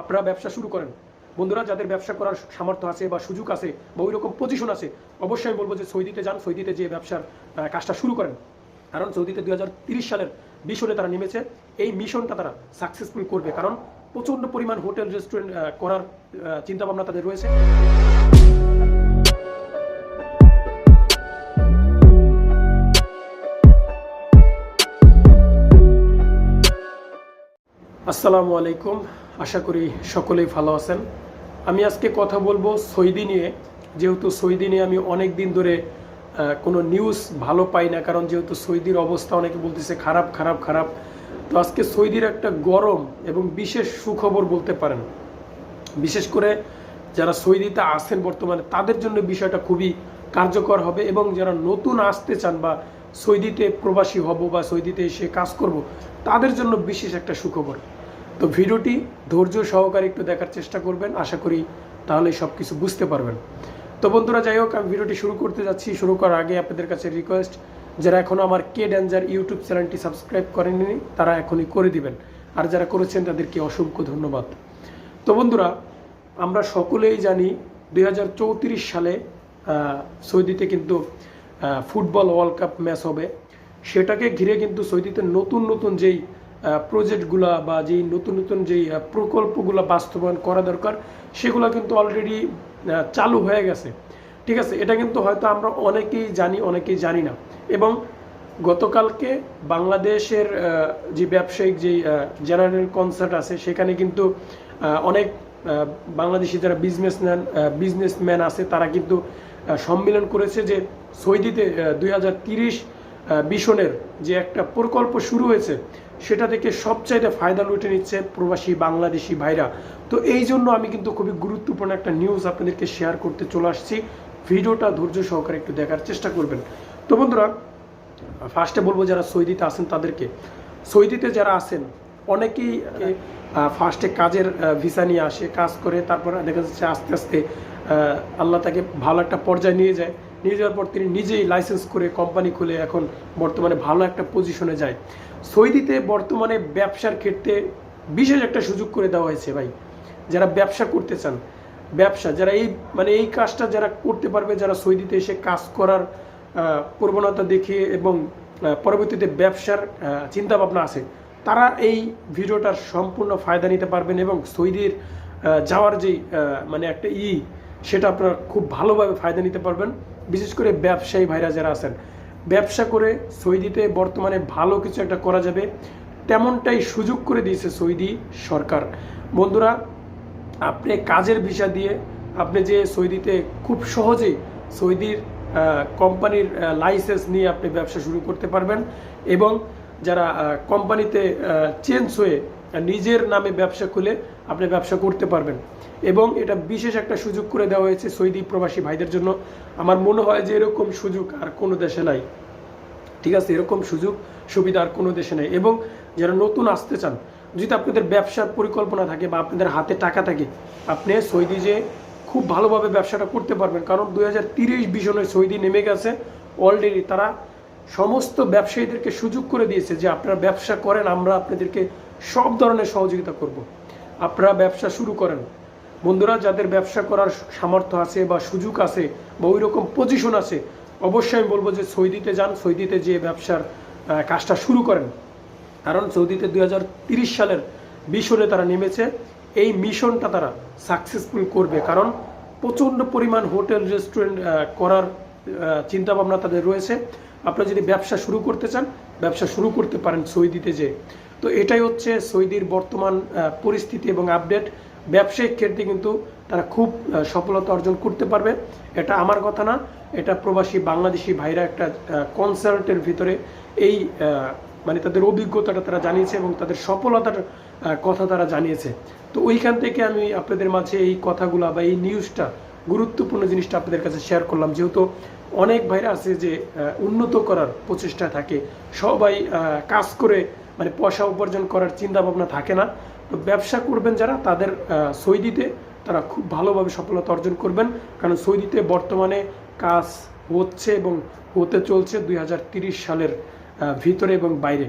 আপনারা ব্যবসা শুরু করেন। বন্ধুরা, যাদের ব্যবসা করার সামর্থ্য আছে বা সুযোগ আছে বা ওই রকম পজিশন আছে, অবশ্যই আমি বলব যে সৌদিতে যান, সৌদিতে যে ব্যবসার কাজটা শুরু করেন। কারণ সৌদিতে দুই সালের মিশনে তারা নেমেছে। এই মিশনটা তারা সাকসেসফুল করবে কারণ প্রচণ্ড পরিমাণ হোটেল রেস্টুরেন্ট করার চিন্তা ভাবনা তাদের রয়েছে। আসসালামু আলাইকুম। আশা করি সকলেই ভালো আছেন। আমি আজকে কথা বলব সৌদি নিয়ে। যেহেতু সৌদি নিয়ে আমি অনেক দিন ধরে কোনো নিউজ ভালো পাই না, কারণ যেহেতু সৌদির অবস্থা অনেকে বলতেছে খারাপ খারাপ খারাপ। তো আজকে সৌদির একটা গরম এবং বিশেষ সুখবর বলতে পারেন। বিশেষ করে যারা সৌদিতে আসেন বর্তমানে, তাদের জন্য বিষয়টা খুবই কার্যকর হবে এবং যারা নতুন আসতে চান বা সৌদিতে প্রবাসী হব বা সৌদিতে এসে কাজ করব, তাদের জন্য বিশেষ একটা সুখবর। তো ভিডিওটি ধৈর্য সহকারে একটু দেখার চেষ্টা করবেন। আশা করি তাহলে সব কিছু বুঝতে পারবেন। তো বন্ধুরা, যাই হোক, আমি ভিডিওটি শুরু করতে যাচ্ছি। শুরু করার আগে আপনাদের কাছে রিকোয়েস্ট যারা এখনও আমার কে ড্যাঞ্জার ইউটিউব চ্যানেলটি সাবস্ক্রাইব করেননি, তারা এখনই করে দিবেন। আর যারা করেছেন, তাদেরকে অসংখ্য ধন্যবাদ। তো বন্ধুরা, আমরা সকলেই জানি দু হাজার চৌত্রিশ সালে সৌদিতে কিন্তু ফুটবল ওয়ার্ল্ড কাপ ম্যাচ হবে। সেটাকে ঘিরে কিন্তু সৌদিতে নতুন নতুন যেই প্রজেক্টগুলা বা যেই নতুন নতুন যেই প্রকল্পগুলো বাস্তবায়ন করা দরকার, সেগুলো কিন্তু অলরেডি চালু হয়ে গেছে। ঠিক আছে? এটা কিন্তু হয়তো আমরা অনেকেই জানি অনেকেই জানি না। এবং গতকালকে বাংলাদেশের যে ব্যবসায়িক যে জেনারেল কনসার্ট আছে, সেখানে কিন্তু অনেক বাংলাদেশি যারা বিজনেসম্যান বিজনেসম্যান আছে, তারা কিন্তু সম্মেলন করেছে যে সৌদিতে দুই হাজার মিশনের যে একটা প্রকল্প শুরু হয়েছে, সেটা থেকে সবচাইতে ফায়দা লুটে নিচ্ছে প্রবাসী বাংলাদেশি ভাইরা। তো এই জন্য আমি কিন্তু খুবই গুরুত্বপূর্ণ একটা নিউজ আপনাদেরকে শেয়ার করতে চলে আসছি। ভিডিওটা ধৈর্য সহকারে একটু দেখার চেষ্টা করবেন। তো বন্ধুরা ফার্স্টে বলব যারা সৌদিতে আছেন তাদেরকে, সৌদিতে যারা আছেন, অনেকেই ফার্স্টে কাজের ভিসা নিয়ে আসে, কাজ করে, তারপর দেখা যাচ্ছে আস্তে আস্তে আল্লাহ তাকে ভালো একটা পর্যায়ে নিয়ে যায়। নিয়ে যাওয়ার পর তিনি নিজেই লাইসেন্স করে কোম্পানি খুলে এখন বর্তমানে ভালো একটা পজিশনে যায়। সৌদিতে বর্তমানে ব্যবসার ক্ষেত্রে বিশেষ একটা সুযোগ করে দেওয়া হয়েছে ভাই। যারা ব্যবসা করতে চান ব্যবসা যারা এই মানে এই কাজটা যারা করতে পারবে যারা সৌদিতে এসে কাজ করার প্রবণতা দেখে এবং পরবর্তীতে ব্যবসার চিন্তা ভাবনা আছে তারা এই ভিডিওটার সম্পূর্ণ ফায়দা নিতে পারবেন এবং সৌদির যাওয়ার আহ, মানে একটা ই সেটা আপনারা খুব ভালোভাবে ফায়দা নিতে পারবেন। বিশেষ করে ব্যবসায়ী ভাইরা যারা আছেন, ব্যবসা করে সৌদিতে বর্তমানে ভালো কিছু একটা করা যাবে, তেমনটাই সুযোগ করে দিয়েছে সৌদি সরকার। বন্ধুরা, আপনি কাজের ভিসা দিয়ে আপনি যে সৌদিতে খুব সহজেই সৌদির কোম্পানির লাইসেন্স নিয়ে আপনি ব্যবসা শুরু করতে পারবেন এবং যারা কোম্পানিতে চেঞ্জ হয়ে নিজের নামে ব্যবসা খুলে আপনি ব্যবসা করতে পারবেন। এবং এটা বিশেষ একটা সুযোগ করে দেওয়া হয়েছে সৌদি প্রবাসী ভাইদের জন্য। আমার মনে হয় যে এরকম সুযোগ আর কোনো দেশে নাই। ঠিক আছে, এরকম সুযোগ সুবিধা আর কোনো দেশে নেই। এবং যারা নতুন আসতে চান, যদি আপনাদের ব্যবসার পরিকল্পনা থাকে বা আপনাদের হাতে টাকা থাকে, আপনি সৌদি যে খুব ভালোভাবে ব্যবসাটা করতে পারবেন। কারণ দুই হাজার তিরিশ বিশনে সৌদি নেমে গেছে। অলরেডি তারা সমস্ত ব্যবসায়ীদেরকে সুযোগ করে দিয়েছে যে আপনারা ব্যবসা করেন, আমরা আপনাদেরকে সব ধরনের সহযোগিতা করব। আপনারা ব্যবসা শুরু করেন। বন্ধুরা, যাদের ব্যবসা করার সামর্থ্য আছে বা সুযোগ আছে বা ওই রকম পজিশন আছে, অবশ্যই আমি বলব যে সৌদিতে যান। সৌদিতে যে ব্যবসার কাজটা শুরু করেন। কারণ সৌদিতে দুই সালের মিশনে তারা নেমেছে। এই মিশনটা তারা সাকসেসফুল করবে। কারণ প্রচণ্ড পরিমাণ হোটেল রেস্টুরেন্ট করার চিন্তা ভাবনা তাদের রয়েছে। আপনারা যদি ব্যবসা শুরু করতে চান, ব্যবসা শুরু করতে পারেন সৌদিতে যে তো এটাই হচ্ছে সৌদির বর্তমান পরিস্থিতি এবং আপডেট ব্যবসায়িক ক্ষেত্রে কিন্তু তারা খুব সফলতা অর্জন করতে পারবে। এটা আমার কথা না, এটা প্রবাসী বাংলাদেশি ভাইরা একটা কনসার্টের ভিতরে এই মানে তাদের অভিজ্ঞতাটা তারা জানিয়েছে এবং তাদের সফলতার কথা তারা জানিয়েছে। তো ওইখান থেকে আমি আপনাদের মাঝে এই কথাগুলো বা এই নিউজটা গুরুত্বপূর্ণ জিনিসটা আপনাদের কাছে শেয়ার করলাম। যেহেতু অনেক ভাইরা আছে যে উন্নত করার প্রচেষ্টা থাকে। সবাই কাজ করে মানে পয়সা উপার্জন করার চিন্তা ভাবনা থাকে না। তো ব্যবসা করবেন যারা, তাদের সৌদিতে তারা খুব ভালোভাবে সফলতা অর্জন করবেন। কারণ সৌদিতে বর্তমানে কাজ হচ্ছে এবং হতে চলছে দুই সালের ভিতরে এবং বাইরে।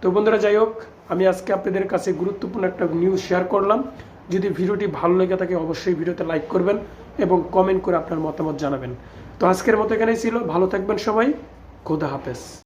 তো বন্ধুরা, যাই হোক, আমি আজকে আপনাদের কাছে গুরুত্বপূর্ণ একটা নিউজ শেয়ার করলাম। যদি ভিডিওটি ভালো লেগে থাকে, অবশ্যই ভিডিওতে লাইক করবেন এবং কমেন্ট করে আপনার মতামত জানাবেন। তো আজকের মতো এখানেই ছিল। ভালো থাকবেন সবাই। খোদা হাফেজ।